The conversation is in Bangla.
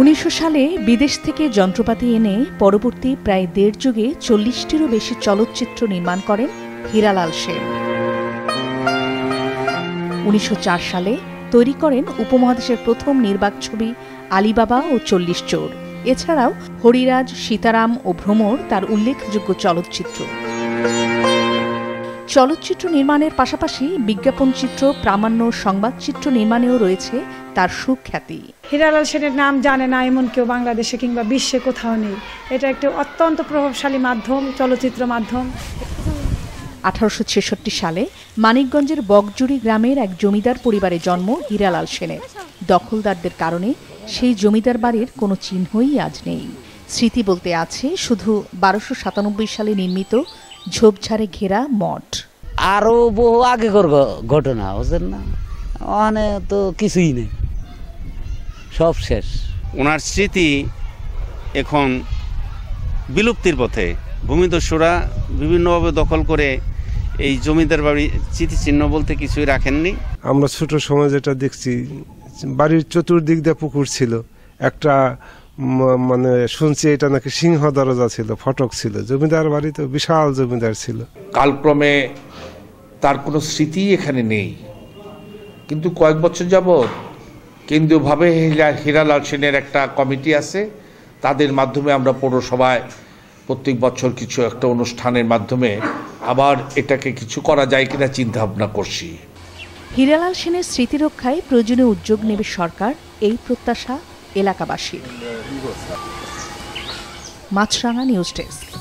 উনিশশো সালে বিদেশ থেকে যন্ত্রপাতি এনে পরবর্তী প্রায় দেড় যুগে চল্লিশটিরও বেশি চলচ্চিত্র নির্মাণ করেন হীরালাল সেন। উনিশশো চার সালে তৈরি করেন উপমহাদেশের প্রথম নির্বাক ছবি আলিবাবা ও চল্লিশ চোর। এছাড়াও হরিরাজ, সীতারাম ও ভ্রমর তার উল্লেখযোগ্য চলচ্চিত্র। চলচ্চিত্র নির্মাণের পাশাপাশি বিজ্ঞাপন চিত্র প্রামাণ্য সংবাদচিত্র নির্মাণেও রয়েছে তার সুখ্যাতি। হিরালাল সেনের নাম জানে না এমন কেউ বাংলাদেশে কিংবা বিশ্বে কোথাও নেই। এটা একটি অত্যন্ত প্রভাবশালী মাধ্যম চলচ্চিত্র মাধ্যম। আঠারোশো ছেষট্টি সালে মানিকগঞ্জের বকজুড়ি গ্রামের এক জমিদার পরিবারে জন্ম হীরালাল সেনের। দখলদারদের কারণে সেই জমিদার বাড়ির কোনো চিহ্নই আজ নেই। স্মৃতি বলতে আছে শুধু বারোশো সাতানব্বই সালে নির্মিত ঝোপঝাড়ে ঘেরা মঠ। আরও বহু আগেকার ঘ- ঘটনা বুঝলেন না? ওখানে তো কিছুই নেই। সব শেষ। ওনার স্মৃতি এখন বিলুপ্তির পথে। ভূমিদস্যুরা বিভিন্নভাবে দখল করে এই জমিদার বাড়ি স্মৃতিচিহ্ন বলতে কিছুই রাখেননি। আমরা ছোট সময় যেটা দেখছি বাড়ির চতুর্দিক দিয়ে পুকুর ছিল। একটা মানে শুনছি এটা নাকি সিংহ দরজা ছিল ফটক ছিল। জমিদার বাড়ি তো বিশাল জমিদার ছিল। কালক্রমে তার কোনো স্মৃতি এখানে নেই। কিন্তু কয়েক বছর যাবৎ কেন্দ্রীয়ভাবে হীরা- হীরালাল সেনের একটা কমিটি আছে। তাদের মাধ্যমে আমরা পৌরসভায় প্রত্যেক বছর কিছু একটা অনুষ্ঠানের মাধ্যমে আবার এটাকে কিছু করা যায় কিনা চিন্তা ভাবনা করছি। হীরালাল সেনের স্মৃতি রক্ষায় প্রয়োজনীয় উদ্যোগ নেবে সরকার এই প্রত্যাশা এলাকাবাসীর। Maasranga news desk.